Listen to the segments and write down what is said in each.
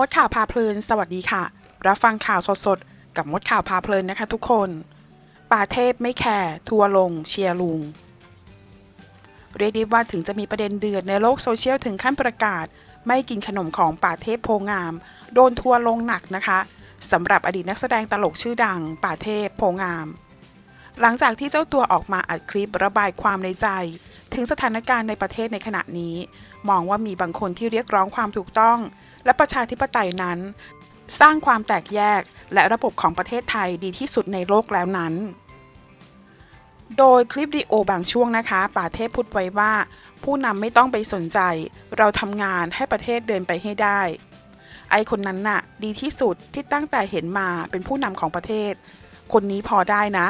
มดข่าวพาเพลิน สวัสดีค่ะ รับฟังข่าวสดๆ กับมดข่าวพาเพลินนะคะทุกคน ป่าเทพไม่แคร์ทัวลง เชียร์ลุง เรียกได้ว่าถึงจะมีประเด็นเดือดในโลกโซเชียลถึงขั้นประกาศ ไม่กินขนมของป่าเทพโพงาม โดนทัวลงหนักนะคะสำหรับอดีตนักแสดงตลกชื่อดัง ป่าเทพโพงาม หลังจากที่เจ้าตัวออกมาอัดคลิประบายความในใจ ถึงสถานการณ์ในประเทศในขณะนี้ มองว่ามีบางคนที่เรียกร้องความถูกต้อง และประชาธิปไตยนั้น สร้างความแตกแยกและระบบของประเทศไทยดีที่สุดในโลกแล้วนั้น โดยคลิปวิดีโอบางช่วงนะคะ ป่าเทพพูดไว้ว่า ผู้นำไม่ต้องไปสนใจ เราทำงานให้ประเทศเดินไปให้ได้ ไอคนนั้นน่ะ ดีที่สุดที่ตั้งแต่เห็นมาเป็นผู้นำของประเทศ คนนี้พอได้นะ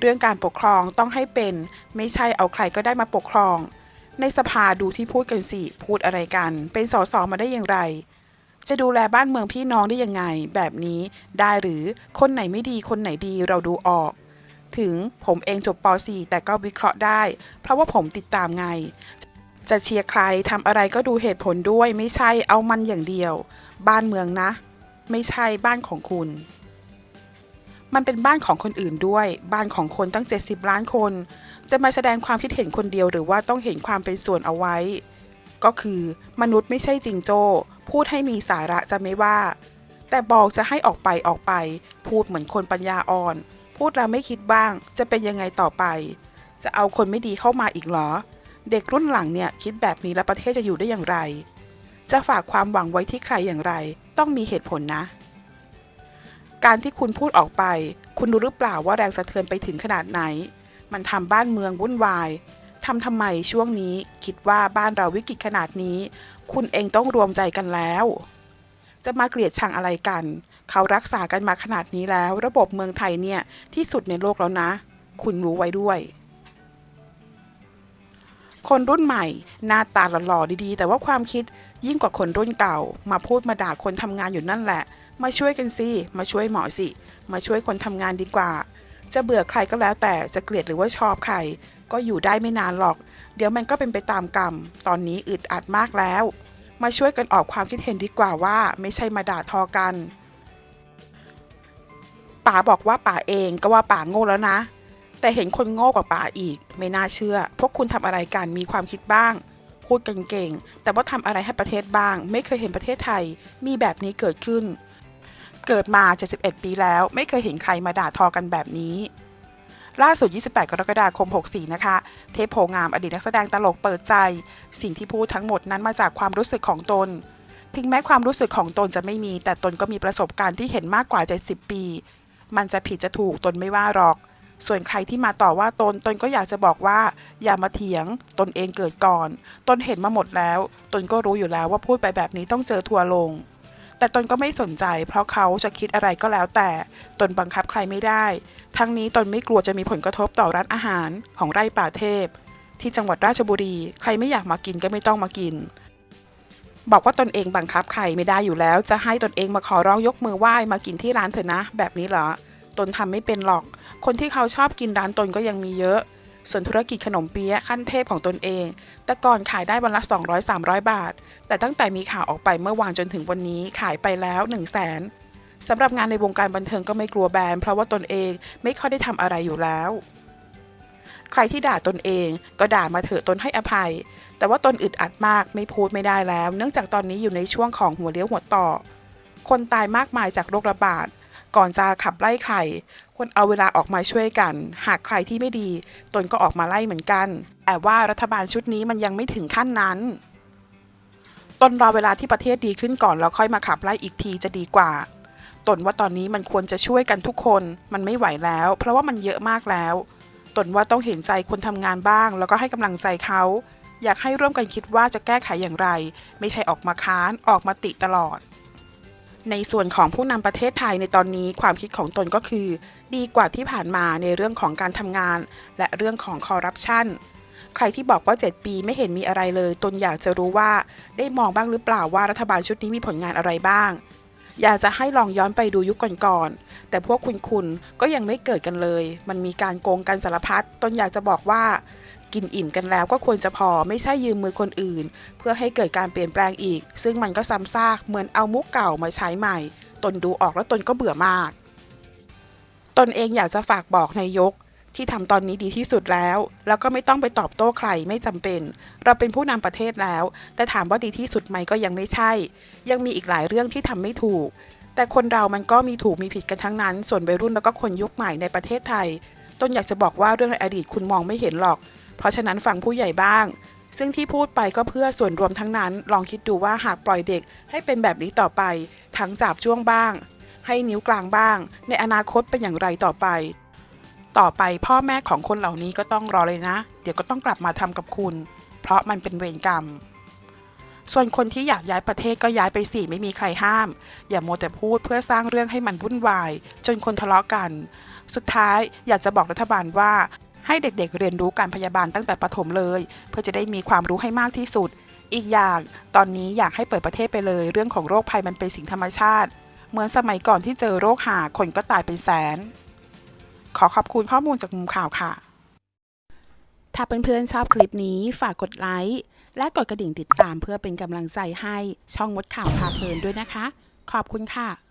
เรื่องการปกครองต้องให้เป็น ไม่ใช่เอาใครก็ได้มาปกครอง ในสภาดูที่พูดกันสิ พูดอะไรกัน เป็นสสมาได้อย่างไร จะดูแลบ้านเมืองพี่น้องได้ยังไง แบบนี้ได้หรือคนไหนไม่ดีคนไหนดีเราดูออก ถึงผมเองจบป .4 แต่ก็วิเคราะห์ได้ เพราะว่าผมติดตามไง จะเชียร์ใครทำอะไรก็ดูเหตุผลด้วย ไม่ใช่เอามันอย่างเดียว บ้านเมืองนะ ไม่ใช่บ้านของคุณ มันเป็นบ้านของคนอื่นด้วย บ้านของคนตั้ง 70 ล้านคน จะมาแสดงความคิดเห็นคนเดียวหรือว่าต้องเห็นความเป็นส่วนเอาไว้ ก็คือมนุษย์ไม่ใช่จิงโจ้ พูดให้มีสาระจะไม่ว่า แต่บอกจะให้ออกไปออกไป พูดเหมือนคนปัญญาอ่อน พูดแล้วไม่คิดบ้าง จะเป็นยังไงต่อไป จะเอาคนไม่ดีเข้ามาอีกเหรอ เด็กรุ่นหลังเนี่ยคิดแบบนี้แล้วประเทศจะอยู่ได้อย่างไร จะฝากความหวังไว้ที่ใครอย่างไร ต้องมีเหตุผลนะ การที่คุณพูดออกไป คุณรู้หรือเปล่าว่าแรงสะเทือนไปถึงขนาดไหน มันทำบ้านเมืองวุ่นวายทำทำไมช่วงนี้คิดว่าบ้านเราวิกฤตขนาดนี้ คุณเองต้องรวมใจกันแล้ว จะมาเกลียดชังอะไรกัน เขารักษากันมาขนาดนี้แล้ว ระบบเมืองไทยเนี่ยที่สุดในโลกแล้วนะ คุณรู้ไว้ด้วยคนรุ่นใหม่ หน้าตาหล่อๆดีๆ แต่ว่าความคิดยิ่งกว่าคนรุ่นเก่า มาพูดมาด่าคนทำงานอยู่นั่นแหละ มาช่วยกันสิ มาช่วยหมอสิ มาช่วยคนทำงานดีกว่า จะเบื่อใครก็แล้วแต่จะเกลียดหรือว่าชอบใคร ก็อยู่ได้ไม่นานหรอก เดี๋ยวมันก็เป็นไปตามกรรม ตอนนี้อึดอัดมากแล้ว มาช่วยกันออกความคิดเห็นดีกว่าว่า ไม่ใช่มาด่าทอกัน ป๋าบอกว่าป๋าเองก็ว่าป๋าโง่แล้วนะ แต่เห็นคนโง่กว่าป๋าอีก ไม่น่าเชื่อ พวกคุณทำอะไรกันมีความคิดบ้างพูดกันเก่งแต่ว่าทำอะไรให้ประเทศบ้าง ไม่เคยเห็นประเทศไทยมีแบบนี้เกิดขึ้น เกิดมา 71 ปีแล้ว ไม่เคยเห็นใครมาด่าทอกันแบบนี้ ล่าสุด 28 กรกฎาคม 64 นะคะ เทพโพงามอดีตนักแสดงตลกเปิดใจ สิ่งที่พูดทั้งหมดนั้นมาจากความรู้สึกของตน ถึงแม้ความรู้สึกของตนจะไม่มี แต่ตนก็มีประสบการณ์ที่เห็นมากกว่า 70 ปี มันจะผิดจะถูกตนไม่ว่าหรอก ส่วนใครที่มาต่อว่าตน ตนก็อยากจะบอกว่า อย่ามาเถียง ตนเองเกิดก่อน ตนเห็นมาหมดแล้ว ตนก็รู้อยู่แล้วว่าพูดไปแบบนี้ต้องเจอทัวร์ลง แต่ตนก็ไม่สนใจ เพราะเขาจะคิดอะไรก็แล้วแต่ตนบังคับใครไม่ได้ ทั้งนี้ตนไม่กลัวจะมีผลกระทบต่อร้านอาหารของไร่ป่าเทพ ที่จังหวัดราชบุรี ใครไม่อยากมากินก็ไม่ต้องมากิน บอกว่าตนเองบังคับใครไม่ได้อยู่แล้ว จะให้ตนเองมาขอร้องยกมือไหว้มากินที่ร้านเถอะนะ แบบนี้เหรอตนทำไม่เป็นหรอก คนที่เขาชอบกินร้านตนก็ยังมีเยอะ ส่วนธุรกิจขนมเปี๊ยะขั้นเทพของตนเอง แต่ก่อนขายได้วันละ 200-300 บาท แต่ตั้งแต่มีข่าวออกไปเมื่อวานจนถึงวันนี้ขายไปแล้ว1 0 0 0 0แสนสำหรับงานในวงการบันเทิงก็ไม่กลัวแบนเพราะว่าตนเองไม่ค่อยได้ทำอะไรอยู่แล้ว ใครที่ด่าตนเองก็ด่ามาเถอะตนให้อภัย แต่ว่าตนอึดอัดมากไม่พูดไม่ได้แล้ว เนื่องจากตอนนี้อยู่ในช่วงของหัวเลี้ยวหัวต่อ คนตายมากมายจากโรคระบาดก่อนจะขับไล่ใคร ควรเอาเวลาออกมาช่วยกัน หากใครที่ไม่ดี ตนก็ออกมาไล่เหมือนกัน แต่ว่ารัฐบาลชุดนี้มันยังไม่ถึงขั้นนั้น ตนรอเวลาที่ประเทศดีขึ้นก่อนแล้วค่อยมาขับไล่อีกทีจะดีกว่า ตนว่าตอนนี้มันควรจะช่วยกันทุกคน มันไม่ไหวแล้ว เพราะว่ามันเยอะมากแล้ว ตนว่าต้องเห็นใจคนทำงานบ้าง แล้วก็ให้กำลังใจเขาอยากให้ร่วมกันคิดว่าจะแก้ไขอย่างไร ไม่ใช่ออกมาค้านออกมาติตลอด ในส่วนของผู้นำประเทศไทยในตอนนี้ความคิดของตนก็คือ ดีกว่าที่ผ่านมาในเรื่องของการทำงาน และเรื่องของคอร์รัปชันใครที่บอกว่า 7 ปีไม่เห็นมีอะไรเลย ตนอยากจะรู้ว่าได้มองบ้างหรือเปล่าว่ารัฐบาลชุดนี้มีผลงานอะไรบ้าง อยากจะให้ลองย้อนไปดูยุคก่อนๆแต่พวกคุณคุณก็ยังไม่เกิดกันเลย มันมีการโกงกันสารพัดตนอยากจะบอกว่า กินอิ่มกันแล้วก็ควรจะพอไม่ใช่ยืมมือคนอื่น เพื่อให้เกิดการเปลี่ยนแปลงอีก ซึ่งมันก็ซ้ำซากเหมือนเอามุกเก่ามาใช้ใหม่ ตนดูออกแล้วตนก็เบื่อมาก ตนเองอยากจะฝากบอกนายกที่ทำตอนนี้ดีที่สุดแล้ว แล้วก็ไม่ต้องไปตอบโต้ใครไม่จำเป็น เราเป็นผู้นำประเทศแล้ว แต่ถามว่าดีที่สุดไหมก็ยังไม่ใช่ ยังมีอีกหลายเรื่องที่ทำไม่ถูก แต่คนเรามันก็มีถูกมีผิดกันทั้งนั้น ส่วนวัยรุ่นแล้วก็คนยุคใหม่ในประเทศไทย ต้นอยากจะบอกว่าเรื่องในอดีตคุณมองไม่เห็นหรอก เพราะฉะนั้นฟังผู้ใหญ่บ้าง ซึ่งที่พูดไปก็เพื่อส่วนรวมทั้งนั้น ลองคิดดูว่าหากปล่อยเด็กให้เป็นแบบนี้ต่อไป ทั้งจับจ้วงบ้าง ให้นิ้วกลางบ้าง ในอนาคตเป็นอย่างไรต่อไป ต่อไปพ่อแม่ของคนเหล่านี้ก็ต้องรอเลยนะ เดี๋ยวก็ต้องกลับมาทำกับคุณ เพราะมันเป็นเวรกรรมส่วนคนที่อยากย้ายประเทศก็ย้ายไปสิไม่มีใครห้าม อย่าโมแต่พูดเพื่อสร้างเรื่องให้มันวุ่นวาย จนคนทะเลาะกัน สุดท้ายอยากจะบอกรัฐบาลว่า ให้เด็กๆเรียนรู้การพยาบาลตั้งแต่ประถมเลย เพื่อจะได้มีความรู้ให้มากที่สุด อีกอย่างตอนนี้อยากให้เปิดประเทศไปเลย เรื่องของโรคภัยมันเป็นสิ่งธรรมชาติ เหมือนสมัยก่อนที่เจอโรคหาคนก็ตายเป็นแสน ขอขอบคุณข้อมูลจากมุมข่าวค่ะ ถ้าเพื่อนๆชอบคลิปนี้ฝากกดไลค์และกดกระดิ่งติดตามเพื่อเป็นกำลังใจให้ช่องมดข่าวพาเพลินด้วยนะคะ ขอบคุณค่ะ